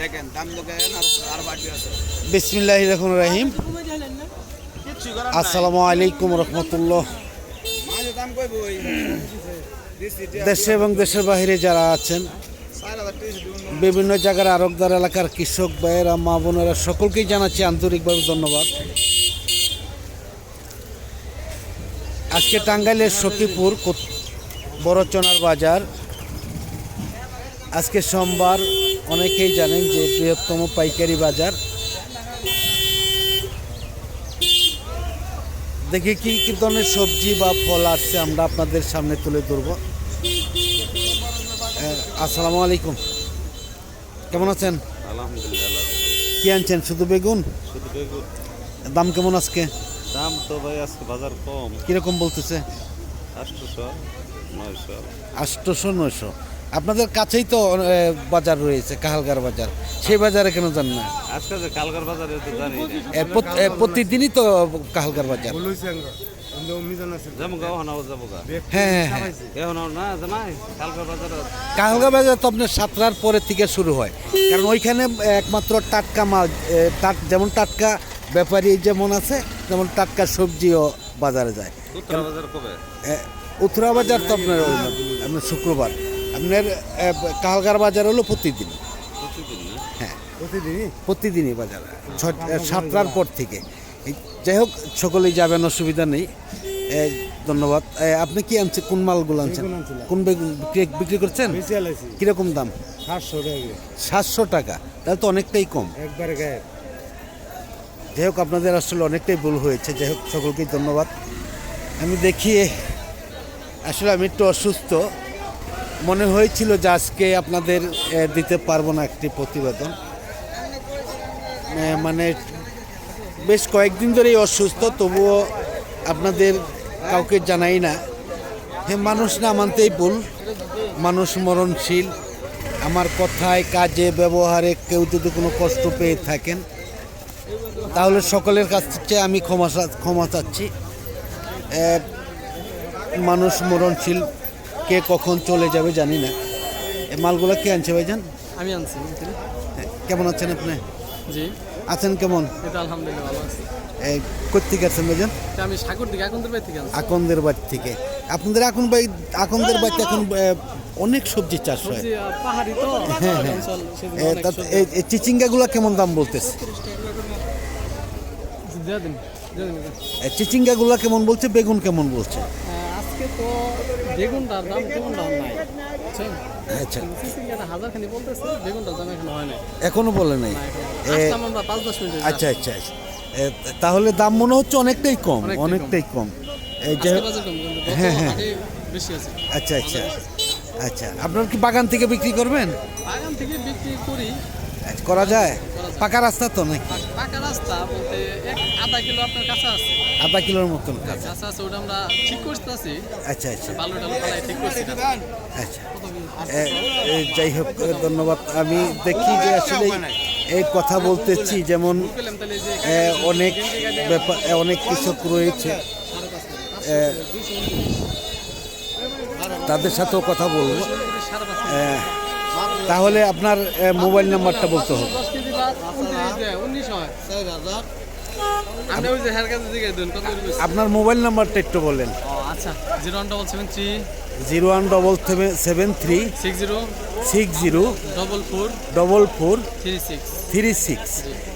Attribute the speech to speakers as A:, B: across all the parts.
A: দেখেন দাম দেখেন আর আছে।
B: বিসমিল্লাহ রহমান রাহিম। আসসালামু আলাইকুম রহমতুল্লাহ। দেশে এবং দেশের বাইরে যারা আছেন বিভিন্ন জায়গার আরকদার এলাকার কৃষক ভাইয়েরা মা বোনেরা সকলকেই জানাচ্ছি আন্তরিকভাবে ধন্যবাদ। আজকে টাঙ্গাইলের সখীপুর বড়চনার বাজার। আজকে সোমবার অনেকেই জানেন যে বৃহত্তম পাইকারি বাজার। দেখি কি কি ধরনের সবজি বা ফল আসছে আমরা আপনাদের সামনে তুলে ধরবো। আসসালামু আলাইকুম। কেমন আছেন?
A: আলহামদুলিল্লাহ
B: কি আনছেন? শুধু বেগুন?
A: শুধু বেগুন।
B: দাম কেমন আজকে?
A: দাম তো ভাই আজকে বাজার কম।
B: কীরকম বলতেছে?
A: আটশোশো নয়শো।
B: আটশোশো নয়শো। আপনাদের কাছেই তো বাজার রয়েছে কাহালগার বাজার। সেই বাজারে কেন যান না?
A: আজকে যে বাজারে তো জানি
B: প্রতিদিনই তো কাহালগার বাজার। হ্যাঁ হ্যাঁ হ্যাঁ। কাহালগা বাজার তো আপনার সাতটার পরে থেকে শুরু হয়। কারণ ওইখানে একমাত্র টাটকা মাল টাট যেমন টাটকা ব্যাপারী যেমন আছে যেমন টাটকা সবজিও বাজারে যায়।
A: উত্তরা বাজার কবে?
B: উত্তরা বাজার তো আপনার আপনার শুক্রবার। আপনার এ, কাহালগার বাজার হলো প্রতিদিন
A: প্রতিদিন
B: হ্যাঁ। প্রতিদিনই? বাজার। সাতটার পর থেকে। যাই হোক সকলেই যাবেন অসুবিধা নেই। ধন্যবাদ। আপনি কি আনছেন কোন মালগুলো আনছেন? কোন বিক্রি- বিক্রি করছেন? কীরকম দাম?
C: সাতশো টাকা
B: সাতশো টাকা। তাহলে তো অনেকটাই কম।
C: একবারে গায়ে
B: যাই হোক আপনাদের আসলে অনেকটাই ভুল হয়েছে। যাই হোক সকলকেই ধন্যবাদ। আমি দেখি আসলে আমি একটু অসুস্থ। মনে হয়েছিল যে আজকে আপনাদের দিতে পারব না একটি প্রতিবেদন। মানে বেশ কয়েকদিন ধরেই অসুস্থ, তবুও আপনাদের কাউকে জানাই না। হ্যাঁ মানুষ না মানতেই ভুল, মানুষ মরণশীল। আমার কথায়, কাজে, ব্যবহারে কেউ যদি কোনো কষ্ট পেয়ে থাকেন, তাহলে সকলের কাছ থেকে আমি ক্ষমা ক্ষমা চাচ্ছি। মানুষ মরণশীল কে কখন চলে যাবে জানি না। এই মালগুলো কে আনছে ভাইজান?
D: আমি আনছি
B: কেমন আছেন আপনি?
D: জি।
B: আছেন কেমন?
D: এটা আলহামদুলিল্লাহ ভালো আছে।
B: এই কোথেকে আছেন ভাইজান?
D: আমি সাগর দিকে এখন তো থেকে
B: আকন্দের বাড়ি থেকে। আপনাদের এখন বাড়ি আকন্দের বাড়িতে এখন অনেক সবজি চাষ হয়।
D: পাহাড়ি তো। অনেক
B: তাতে এই চিচিঙ্গাগুলো কেমন দাম বলতেছে? চিচিঙ্গাগুলো কেমন বলছে বেগুন কেমন বলছে?
D: আজকে তো বেগুনটার দাম নাই বুঝছেন?
B: আচ্ছা।
D: হাজার খানি বলতেছে বেগুনটার দাম এখন হয় নাই।
B: এখনও বলে নাই?
D: আমরা পাঁচ দশ মিনিট
B: আচ্ছা আচ্ছা আচ্ছা। তাহলে দাম মনে হচ্ছে অনেকটাই কম
D: অনেকটাই কম।
B: হ্যাঁ, হ্যাঁ। আচ্ছা আচ্ছা। আচ্ছা আপনার কি বাগান থেকে বিক্রি করবেন?
D: বাগান থেকে বিক্রি করি।
B: করা যায়? পাকা রাস্তা তো নাকি?
D: পাকা রাস্তা বলতে আধা কিলো আপনার কাছে আছে।
B: আধা কিলোর মতন কাছে।
D: আছে ওটা আমরা ঠিক করতেছি।
B: আচ্ছা আচ্ছা।
D: বালু টালু পালাই ঠিক করছি।
B: আচ্ছা। যাই হোক ধন্যবাদ। আমি দেখি যে আসলে এই কথা বলতেছি যেমন অনেক ব্যাপার অনেক কৃষক রয়েছে। তাদের সাথেও কথা বলব। তাহলে আপনার মোবাইল নাম্বারটা বলতে হবে? আপনার মোবাইল নাম্বারটা একটু বলেন।
D: আচ্ছা zero one double seven three
B: zero one double seven three
D: six zero
B: six zero
D: double four
B: double four
D: three six.
B: Three six.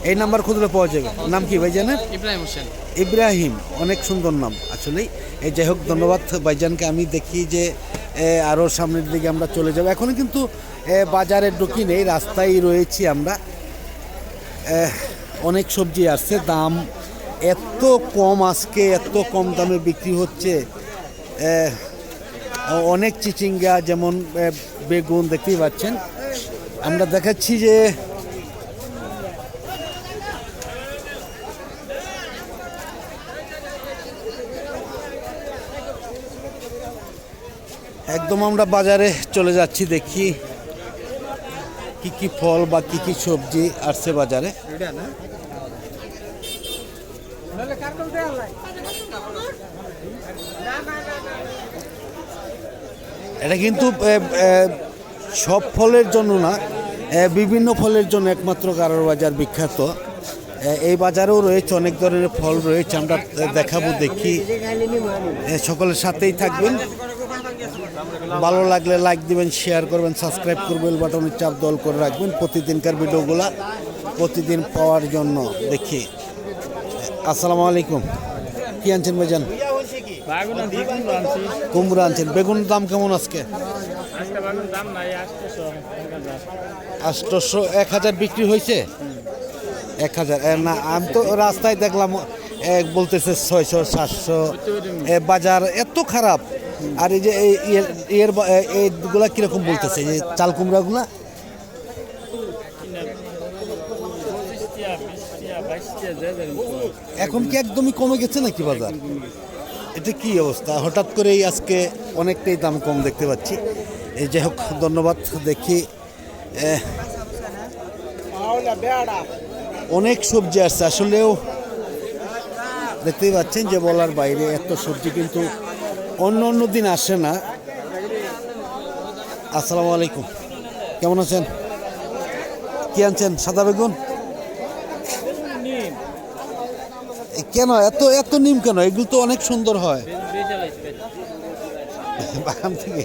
B: এই নাম্বার খুঁজলে পাওয়া যাবে। নাম কি ভাই জানেন
D: ইব্রাহিম হোসেন।
B: ইব্রাহিম অনেক সুন্দর নাম আসলেই। এই যাই হোক ধন্যবাদ ভাইজানকে। আমি দেখি যে আরও সামনের দিকে আমরা চলে যাব। এখনও কিন্তু বাজারে ঢুকি নেই, রাস্তায় রয়েছি আমরা। অনেক সবজি আসছে, দাম এত কম আজকে, এত কম দামে বিক্রি হচ্ছে। অনেক চিচিঙ্গা, যেমন বেগুন, দেখতেই পাচ্ছেন। আমরা দেখাচ্ছি যে একদম আমরা বাজারে চলে যাচ্ছি, দেখি কি কি ফল বা কি কি সবজি আসছে বাজারে। এটা কিন্তু সব ফলের জন্য না বিভিন্ন ফলের জন্য একমাত্র কারোর বাজার বিখ্যাত। এই বাজারেও রয়েছে, অনেক ধরনের ফল রয়েছে, আমরা দেখাবো, দেখি। সকলের সাথেই থাকবেন। ভালো লাগলে লাইক দিবেন শেয়ার করবেন সাবস্ক্রাইব করবেন বাটনের চাপ দল করে রাখবেন। প্রতিদিনকার ভিডিওগুলা প্রতিদিন পাওয়ার জন্য দেখি। আসসালামু আলাইকুম। কি আনছেন ভাইজান? কুমড়া আনছেন। বেগুন দাম কেমন আজকে? আষ্টশো এক হাজার বিক্রি হয়েছে? এক হাজার। না আমি তো রাস্তায় দেখলাম এ, বলতেছে ছয়শো সাতশো। বাজার এত খারাপ। আর এই যে বা- এইগুলা কীরকম বলতেছে? যে চাল কুমড়াগুলা? এখন কি একদমই কমে গেছে নাকি বাজার? এটা কি অবস্থা? হঠাৎ করেই আজকে অনেকটাই দাম কম দেখতে পাচ্ছি। এই যাই হোক, ধন্যবাদ দেখি। অনেক সবজি আসছে। আসলেও দেখতেই পাচ্ছেন যে বলার বাইরে এত সবজি কিন্তু অন্য অন্য দিন আসে না। আসসালামু আলাইকুম। কেমন আছেন? কি আনছেন? সাদা বেগুন? কেন? এত এত নিম কেন? এগুলো তো অনেক সুন্দর হয়। বাগান থেকে।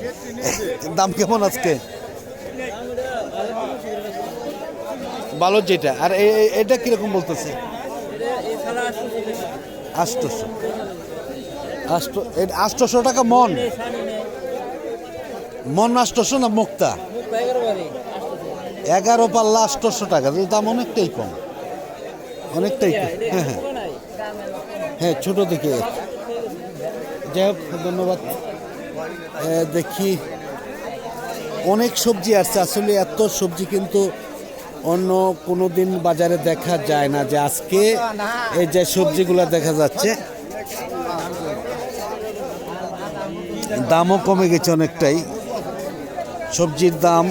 B: দাম কেমন আজকে? ভালো যেটা। আর এটা কীরকম বলতেছে? আষ্টশো আষ্টশো টাকা মন। মন আষ্টশো না মুক্তা? এগারো পাল্লা আষ্টশো টাকা দাম অনেকটাই কম। অনেকটাই কম। হ্যাঁ হ্যাঁ। হ্যাঁ ছোট দেখে যাই হোক, ধন্যবাদ। দেখি। অনেক সবজি আসছে। আসলে এত সবজি কিন্তু অন্য কোনো দিন বাজারে দেখা যায় না যে আজকে এই যে সবজিগুলো দেখা যাচ্ছে। দামও কমে গেছে অনেকটাই। সবজির দাম।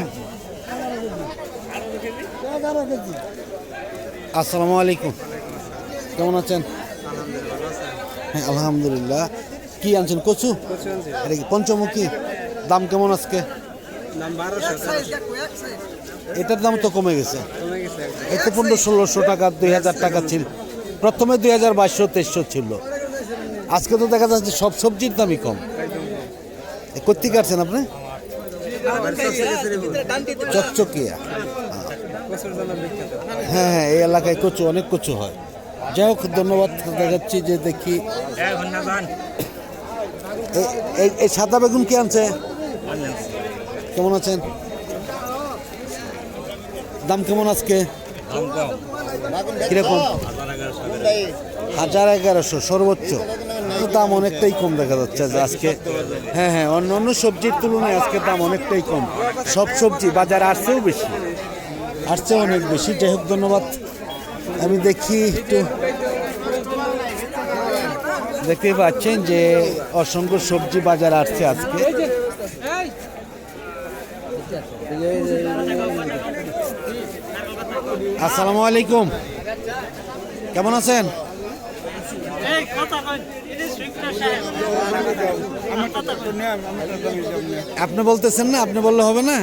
B: আসসালামু আলাইকুম। কেমন আছেন? হ্যাঁ আলহামদুলিল্লাহ। কি আনছেন? কচু? পঞ্চমুখী? দাম কেমন আজকে? এটার দাম তো কমে গেছে। তো পনেরো ষোলোশো টাকা, দুই হাজার টাকা ছিল। প্রথমে দুই হাজার বাইশশো, তেইশশো ছিল। আজকে তো দেখা যাচ্ছে সব সবজির দামই কম। কোথেকে কাটছেন আপনি? চকচকিয়া। হ্যাঁ হ্যাঁ এই এলাকায় কচু অনেক কচু হয়। যাই হোক ধন্যবাদ দেখাচ্ছি যে দেখি। এই- এই সাদা বেগুন কে আনছে? কেমন আছেন? দাম কেমন আজকে? কীরকম? হাজার এগারোশো সর্বোচ্চ। দাম অনেকটাই কম দেখা যাচ্ছে আজকে। হ্যাঁ হ্যাঁ অন্য অন্য সবজির তুলনায় আজকে দাম অনেকটাই কম। সব সবজি বাজার আসছেও বেশি আসছে অনেক বেশি। যাই হোক, ধন্যবাদ। আমি দেখি একটু। দেখতেই পাচ্ছেন যে অসংখ্য সবজি বাজার আসছে আজকে। আসসালামু আলাইকুম। কেমন আছেন? আপনি বলতেছেন না আপনি বললে হবে না?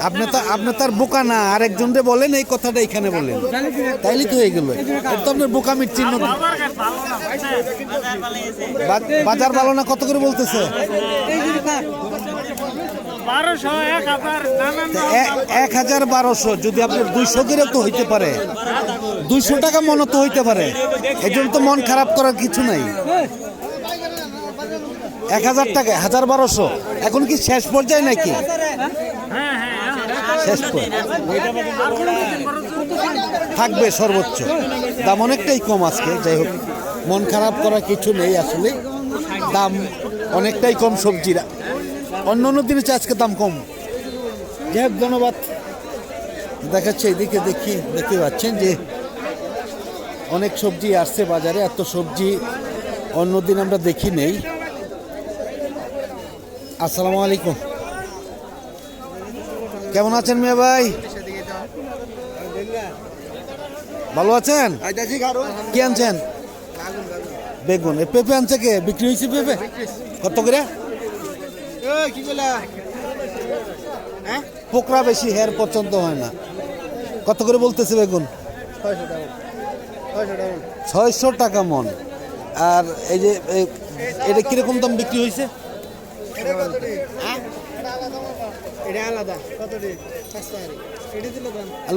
B: আপনি তো আপনি তার বোকা না আরেকজনকে বলেন এই কথাটা এখানে বলেন। তাইলে তো হয়ে গেল? এটা তো আপনার বোকামির চিহ্ন। বাজার ভালো না কত করে বলতেছে?
A: এক হাজার
B: বারোশো, যদি আপনার দুইশো করে তো হইতে পারে। দুইশো টাকা মনে তো হইতে পারে। এই তো মন খারাপ করার কিছু নাই। এক হাজার টাকা, হাজার বারোশো। এখন কি শেষ পর্যায়ে নাকি? শেষ থাকবে সর্বোচ্চ। দাম অনেকটাই কম আজকে, যাই হোক। মন খারাপ করার কিছু নেই আসলে। দাম অনেকটাই কম সবজির। অন্য অন্য দিনের আজকে দাম কম। যাই ধন্যবাদ। দেখাচ্ছে এদিকে, দেখি, দেখতে পাচ্ছেন যে অনেক সবজি আসছে বাজারে, এত সবজি অন্যদিন আমরা দেখি নেই। আসসালামু আলাইকুম। কেমন আছেন মিয়া ভাই? ভালো আছেন? কি আনছেন? বেগুন। পেঁপে আনছে কে? বিক্রি হয়েছে পেঁপে? কত করে? পোকরা বেশি হেয়ার পছন্দ হয় না। কত করে বলতেছে বেগুন?
A: ছয়শো টাকা।
B: মন। আর এই যে এটা কীরকম দাম বিক্রি হয়েছে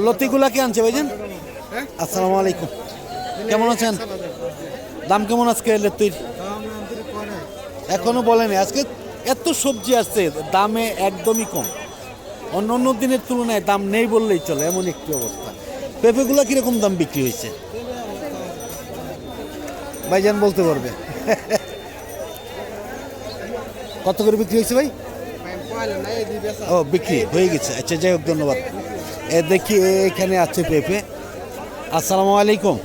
B: লতিগুলা কে আনছে ভাইজান?
A: হ্যাঁ?
B: আসসালামু আলাইকুম। কেমন আছেন? দাম কেমন আজকে লতির এখনও বলেনি। আজকে এত সবজি আসছে দামে একদমই কম। অন্য অন্য দিনের তুলনায় দাম নেই বললেই চলে, এমন একটি অবস্থা। পেঁপেগুলো কীরকম দাম বিক্রি হয়েছে? ভাইজান বলতে পারবে। কত করে বিক্রি হয়েছে ভাই? ও, বিক্রি, হয়ে গেছে। আচ্ছা যাই হোক, ধন্যবাদ। এ, দেখি এখানে আছে পেঁপে। আসসালামু আলাইকুম।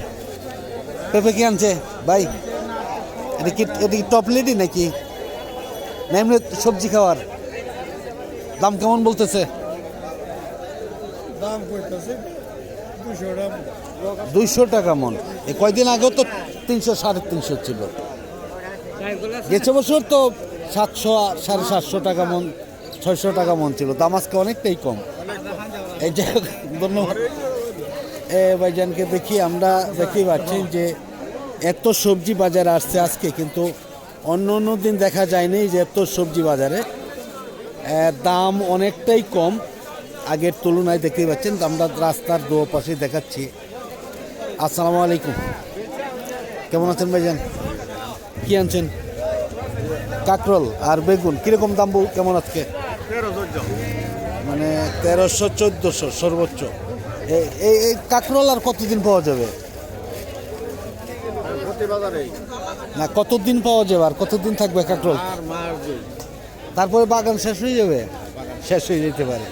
B: পেঁপে কি আনছে? ভাই, এটা কি এটা কি টপ লেডি নাকি? না এমনি সবজি খাওয়ার। দাম কেমন বলতেছে?
A: দাম টাকা।
B: দুইশো টাকা মন। এই কয়দিন আগেও তো তিনশো সাড়ে তিনশো ছিল। গেছে বছর তো সাতশো সাড়ে সাতশো টাকা মন ছয়শো টাকা মন ছিল। দাম আজকে অনেকটাই কম। এই যে ধন্যবাদ। এ ভাইজানকে দেখি আমরা দেখি পাচ্ছি যে এত সবজি বাজারে আসছে আজকে কিন্তু অন্য অন্য দিন দেখা যায়নি যে এত সবজি বাজারে। দাম অনেকটাই কম। আগের তুলনায় দেখতেই পাচ্ছেন, আমরা রাস্তার দু পাশে দেখাচ্ছি। আসসালামু আলাইকুম। কেমন আছেন ভাইজান? কি আনছেন? কাকরল আর বেগুন, কীরকম দাম কেমন আজকে? মানে তেরোশো চোদ্দোশো সর্বোচ্চ। এই কাকরল আর কতদিন পাওয়া যাবে? না কতদিন পাওয়া যাবে আর কতদিন থাকবে কাকরল তারপরে বাগান শেষ হয়ে যাবে? শেষ হয়ে যেতে পারে।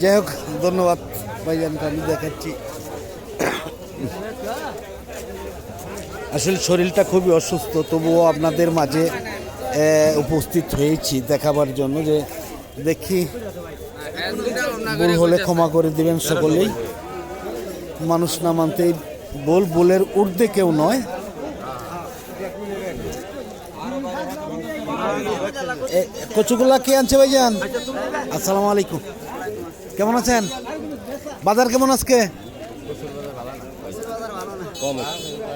B: যাই হোক ধন্যবাদ ভাইজানকে আমি দেখাচ্ছি। আসলে শরীরটা খুবই অসুস্থ তবুও আপনাদের মাঝে উপস্থিত হয়েছি দেখাবার জন্য যে দেখি ভুল হলে ক্ষমা করে দিবেন সকলেই। মানুষ না মানতেই বল বলের ঊর্ধ্বে কেউ নয়। কচুগুলা কে আনছে ভাইজান? আসসালামু আলাইকুম কেমন আছেন? বাজার কেমন আজকে?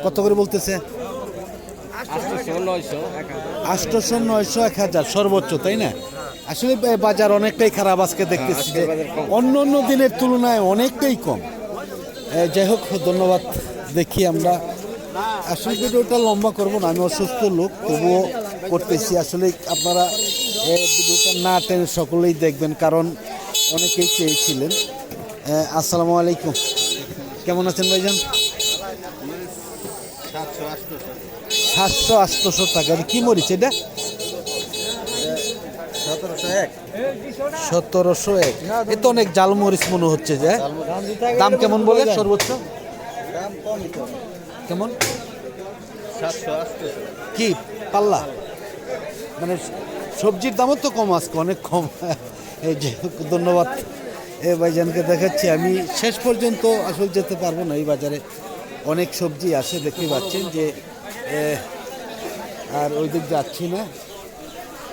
B: কত করে বলতেছে? আটশোশো নয়শো, এক হাজার, সর্বোচ্চ, তাই না? আসলে বাজার অনেকটাই খারাপ আজকে দেখতেছি যে অন্য অন্য দিনের তুলনায় অনেকটাই কম। যাই হোক, ধন্যবাদ দেখি আমরা। আসলে ভিডিওটা লম্বা করব না, আমি অসুস্থ লোক, তবুও করতেছি। আসলে আপনারা ভিডিওটা না টেনে সকলেই দেখবেন, কারণ অনেকেই চেয়েছিলেন। আসসালামু আলাইকুম। কেমন আছেন ভাইজান?
A: সাতশো আটশো
B: টাকা। কি মরিচ এটা?
A: সতেরোশো এক।
B: এ তো অনেক জাল মরিচ মনে হচ্ছে, যে? দাম কেমন বলে সর্বোচ্চ? কেমন? কি? পাল্লা? মানে সবজির দামও তো কম আজকে অনেক কম। এই যে ধন্যবাদ। এ ভাইজানকে দেখাচ্ছি। আমি শেষ পর্যন্ত আসলে যেতে পারব না এই বাজারে। অনেক সবজি আসে দেখতে পাচ্ছেন যে আর ওই দিক যাচ্ছি না।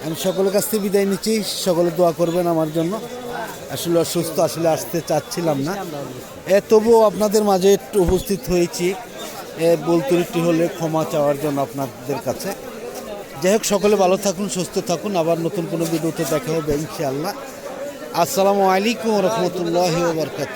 B: আমি সকলের কাছ থেকে বিদায় নিচ্ছি। সকলে দোয়া করবেন আমার জন্য। আসলে অসুস্থ আসলে আসতে চাচ্ছিলাম না। এ তবুও আপনাদের মাঝে একটু উপস্থিত হয়েছি। এ বলতুরিটি হলে ক্ষমা চাওয়ার জন্য আপনাদের কাছে। যাই হোক, সকলে ভালো থাকুন, সুস্থ থাকুন। আবার নতুন কোনো ভিডিওতে দেখা হবে, ইনশাআল্লাহ। আসসালামু আলাইকুম রহমতুল্লাহ বরকাত